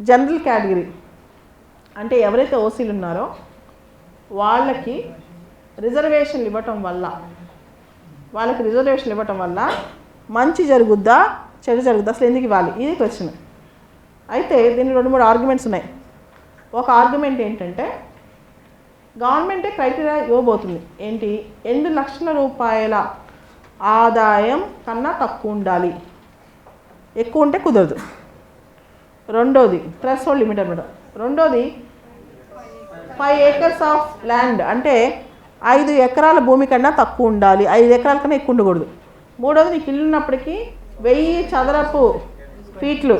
General category అంటే ఎవరైతే ఓసీలు ఉన్నారో వాళ్ళకి రిజర్వేషన్లు ఇవ్వటం వల్ల వాళ్ళకి రిజర్వేషన్లు ఇవ్వటం వల్ల మంచి జరుగుద్దా చెడు జరుగుద్దా? అసలు ఎందుకు ఇవ్వాలి? ఇది క్వశ్చన్ అయితే దీనికి రెండు మూడు ఆర్గ్యుమెంట్స్ ఉన్నాయి. ఒక ఆర్గ్యుమెంట్ ఏంటంటే గవర్నమెంటే క్రైటీరియా ఇవ్వబోతుంది. ఏంటి? రెండు లక్షల రూపాయల ఆదాయం కన్నా తక్కువ ఉండాలి. ఎక్కువ ఉంటే కుదరదు. రెండోది థ్రెస్ లిమిట్ అనమాట రెండోది ఫైవ్ ఏకర్స్ ఆఫ్ ల్యాండ్ అంటే ఐదు ఎకరాల భూమి కన్నా తక్కువ ఉండాలి. ఐదు ఎకరాల కన్నా ఎక్కువ ఉండకూడదు. మూడోది నీకు ఇల్లు ఉన్నప్పటికీ వెయ్యి చదరపు ఫీట్లు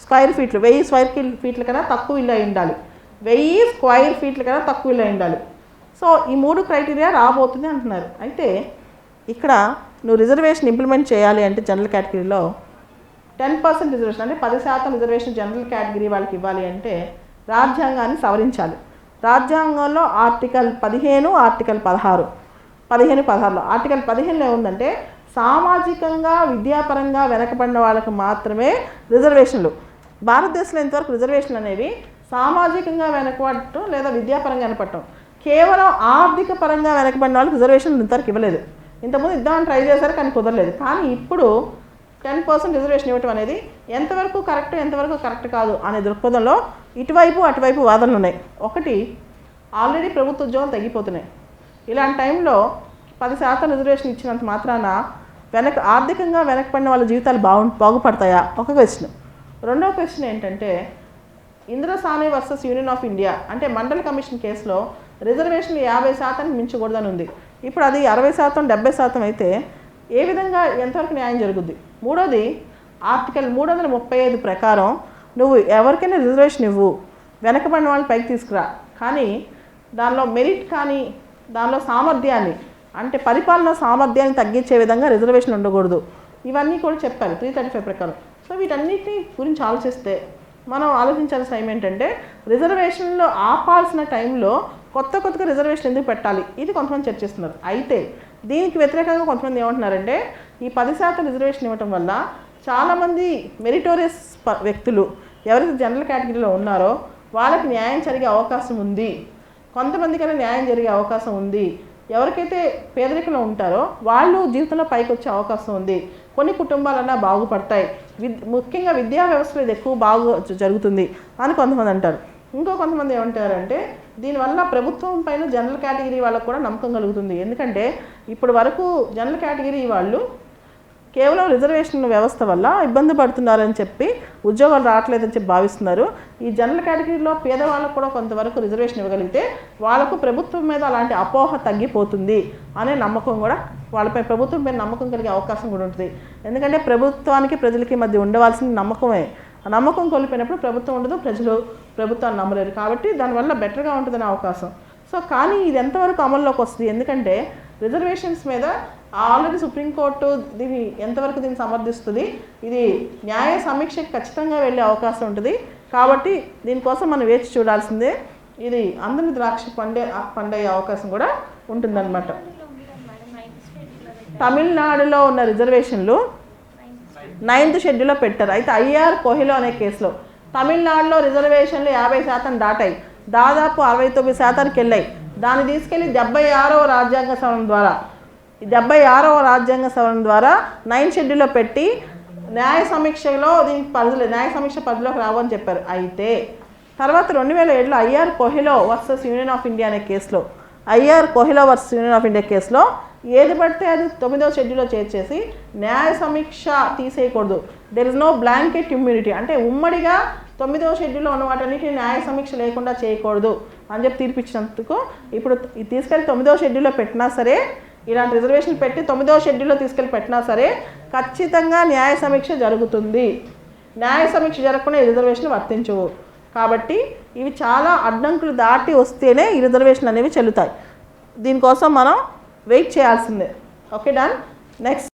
స్క్వైర్ ఫీట్లు వెయ్యి స్క్వైర్ ఫీట్ల కన్నా తక్కువ ఇల్లు అయి ఉండాలి. వెయ్యి స్క్వైర్ ఫీట్ల కన్నా తక్కువ ఇల్లు అయి ఉండాలి. సో ఈ మూడు క్రైటీరియా రాబోతుంది అంటున్నారు. అయితే ఇక్కడ నువ్వు రిజర్వేషన్ ఇంప్లిమెంట్ చేయాలి అంటే జనరల్ కేటగిరీలో టెన్ పర్సెంట్ రిజర్వేషన్ అంటే పది శాతం రిజర్వేషన్ జనరల్ కేటగిరీ వాళ్ళకి ఇవ్వాలి అంటే రాజ్యాంగాన్ని సవరించాలి. రాజ్యాంగంలో ఆర్టికల్ పదిహేను ఆర్టికల్ పదహారు. పదిహేను పదహారులో. ఆర్టికల్ పదిహేనులో ఏముందంటే సామాజికంగా విద్యాపరంగా వెనకబడిన వాళ్ళకి మాత్రమే రిజర్వేషన్లు. భారతదేశంలో ఇంతవరకు రిజర్వేషన్లు అనేవి సామాజికంగా వెనకబడటం లేదా విద్యాపరంగా వెనకబడటం. కేవలం ఆర్థిక పరంగా వెనకబడిన వాళ్ళకి రిజర్వేషన్లు ఇంతవరకు ఇవ్వలేదు. ఇంతకుముందు ఇద్దామని ట్రై చేశారు కానీ కుదరలేదు. కానీ ఇప్పుడు టెన్ పర్సెంట్ రిజర్వేషన్ ఇవ్వటం అనేది ఎంతవరకు కరెక్ట్ ఎంతవరకు కరెక్ట్ కాదు అనే దృక్పథంలో ఇటువైపు అటువైపు వాదనలు ఉన్నాయి. ఒకటి ఆల్రెడీ ప్రభుత్వ ఉద్యోగాలు తగ్గిపోతున్నాయి. ఇలాంటి టైంలో పది శాతం రిజర్వేషన్ ఇచ్చినంత మాత్రాన వెనక ఆర్థికంగా వెనకపడిన వాళ్ళ జీవితాలు బాగు బాగుపడతాయా? ఒక క్వశ్చన్ రెండవ క్వశ్చన్ ఏంటంటే Indra Sawhney versus union of India అంటే మండల కమిషన్ కేసులో రిజర్వేషన్లు యాభై శాతానికి మించకూడదని ఉంది. ఇప్పుడు అది అరవై శాతం డెబ్బై శాతం అయితే ఏ విధంగా ఎంతవరకు న్యాయం జరుగుద్ది? మూడోది ఆర్టికల్ మూడు వందల ముప్పై ఐదు ప్రకారం నువ్వు ఎవరికైనా రిజర్వేషన్ ఇవ్వు వెనకబడిన వాళ్ళని పైకి తీసుకురా. కానీ దానిలో మెరిట్ కానీ దానిలో సామర్థ్యాన్ని అంటే పరిపాలన సామర్థ్యాన్ని తగ్గించే విధంగా రిజర్వేషన్ ఉండకూడదు. ఇవన్నీ కూడా చెప్పారు త్రీ థర్టీ ఫైవ్ ప్రకారం. సో వీటన్నిటి గురించి ఆలోచిస్తే మనం ఆలోచించాల్సిన టైం ఏంటంటే రిజర్వేషన్లో ఆపాల్సిన టైంలో కొత్త కొత్తగా రిజర్వేషన్ ఎందుకు పెట్టాలి? ఇది కొంతమంది చర్చిస్తున్నారు. అయితే దీనికి వ్యతిరేకంగా కొంతమంది ఏమంటున్నారంటే ఈ పది శాతం రిజర్వేషన్ ఇవ్వటం వల్ల చాలామంది మెరిటోరియస్ ప- వ్యక్తులు ఎవరైతే జనరల్ కేటగిరీలో ఉన్నారో వాళ్ళకి న్యాయం జరిగే అవకాశం ఉంది. కొంతమందికైనా న్యాయం జరిగే అవకాశం ఉంది. ఎవరికైతే పేదరికంలో ఉంటారో వాళ్ళు జీవితంలో పైకి వచ్చే అవకాశం ఉంది. కొన్ని కుటుంబాలన్నా బాగుపడతాయి. విద్ ముఖ్యంగా విద్యా వ్యవస్థలో ఇది ఎక్కువ బాగు జరుగుతుంది అని కొంతమంది అంటారు. ఇంకో కొంతమంది ఏమంటారంటే దీనివల్ల ప్రభుత్వం పైన జనరల్ కేటగిరీ వాళ్ళకు కూడా నమ్మకం కలుగుతుంది. ఎందుకంటే ఇప్పటి వరకు జనరల్ కేటగిరీ వాళ్ళు కేవలం రిజర్వేషన్ వ్యవస్థ వల్ల ఇబ్బంది పడుతున్నారని చెప్పి ఉద్యోగాలు రావట్లేదని చెప్పి భావిస్తున్నారు. ఈ జనరల్ కేటగిరీలో పేదవాళ్ళకు కూడా కొంతవరకు రిజర్వేషన్ ఇవ్వగలిగితే వాళ్ళకు ప్రభుత్వం మీద అలాంటి అపోహ తగ్గిపోతుంది అనే నమ్మకం కూడా వాళ్ళపై ప్రభుత్వం పైన నమ్మకం కలిగే అవకాశం కూడా ఉంటుంది. ఎందుకంటే ప్రభుత్వానికి ప్రజలకి మధ్య ఉండవలసిన నమ్మకమే. నమ్మకం కోల్పోయినప్పుడు ప్రభుత్వం ఉండదు ప్రజలు ప్రభుత్వాన్ని నమ్మలేరు. కాబట్టి దానివల్ల బెటర్గా ఉంటుందనే అవకాశం. సో కానీ ఇది ఎంతవరకు అమల్లోకి వస్తుంది? ఎందుకంటే రిజర్వేషన్స్ మీద ఆల్రెడీ సుప్రీంకోర్టు దీన్ని ఎంతవరకు దీన్ని సమర్థిస్తుంది? ఇది న్యాయ సమీక్షకి ఖచ్చితంగా వెళ్ళే అవకాశం ఉంటుంది. కాబట్టి దీనికోసం మనం వేచి చూడాల్సిందే. ఇది అందరి ద్రాక్ష పండే పండే అవకాశం కూడా ఉంటుందన్నమాట. తమిళనాడులో ఉన్న రిజర్వేషన్లు నైన్త్ షెడ్యూల్లో పెట్టారు. అయితే ఐఆర్ కోహిలో అనే కేసులో తమిళనాడులో రిజర్వేషన్లు యాభై శాతం దాటాయి. దాదాపు అరవై తొమ్మిది శాతానికి వెళ్ళాయి. దాన్ని తీసుకెళ్ళి డెబ్బై ఆరవ రాజ్యాంగ సవరణ ద్వారా డెబ్బై ఆరవ రాజ్యాంగ సవరణ ద్వారా నైన్ షెడ్యూల్లో పెట్టి న్యాయ సమీక్షలో దీనికి పరిధిలో న్యాయ సమీక్ష పరిధిలోకి రావని చెప్పారు. అయితే తర్వాత రెండు వేల ఏడులో I R Coelho versus union of India అనే కేసులో I R Coelho versus union of India కేసులో ఏది పడితే అది తొమ్మిదవ షెడ్యూల్లో చేర్చేసి న్యాయ సమీక్ష తీసేయకూడదు. There is no blanket immunity అంటే ఉమ్మడిగా తొమ్మిదవ షెడ్యూల్లో ఉన్న వాటన్నిటిని న్యాయ సమీక్ష లేకుండా చేయకూడదు అని చెప్పి తీర్పిచ్చినందుకు ఇప్పుడు తీసుకెళ్ళి తొమ్మిదవ షెడ్యూల్లో పెట్టినా సరే ఇలాంటి రిజర్వేషన్ పెట్టి తొమ్మిదవ షెడ్యూల్లో తీసుకెళ్ళి పెట్టినా సరే ఖచ్చితంగా న్యాయ సమీక్ష జరుగుతుంది. న్యాయ సమీక్ష జరగకుండా ఈ రిజర్వేషన్ వర్తించవు. కాబట్టి ఇవి చాలా అడ్డంకులు దాటి వస్తేనే ఈ రిజర్వేషన్ అనేవి చెల్లుతాయి. దీనికోసం మనం వెయిట్ చేయాల్సిందే. Okay done? నెక్స్ట్.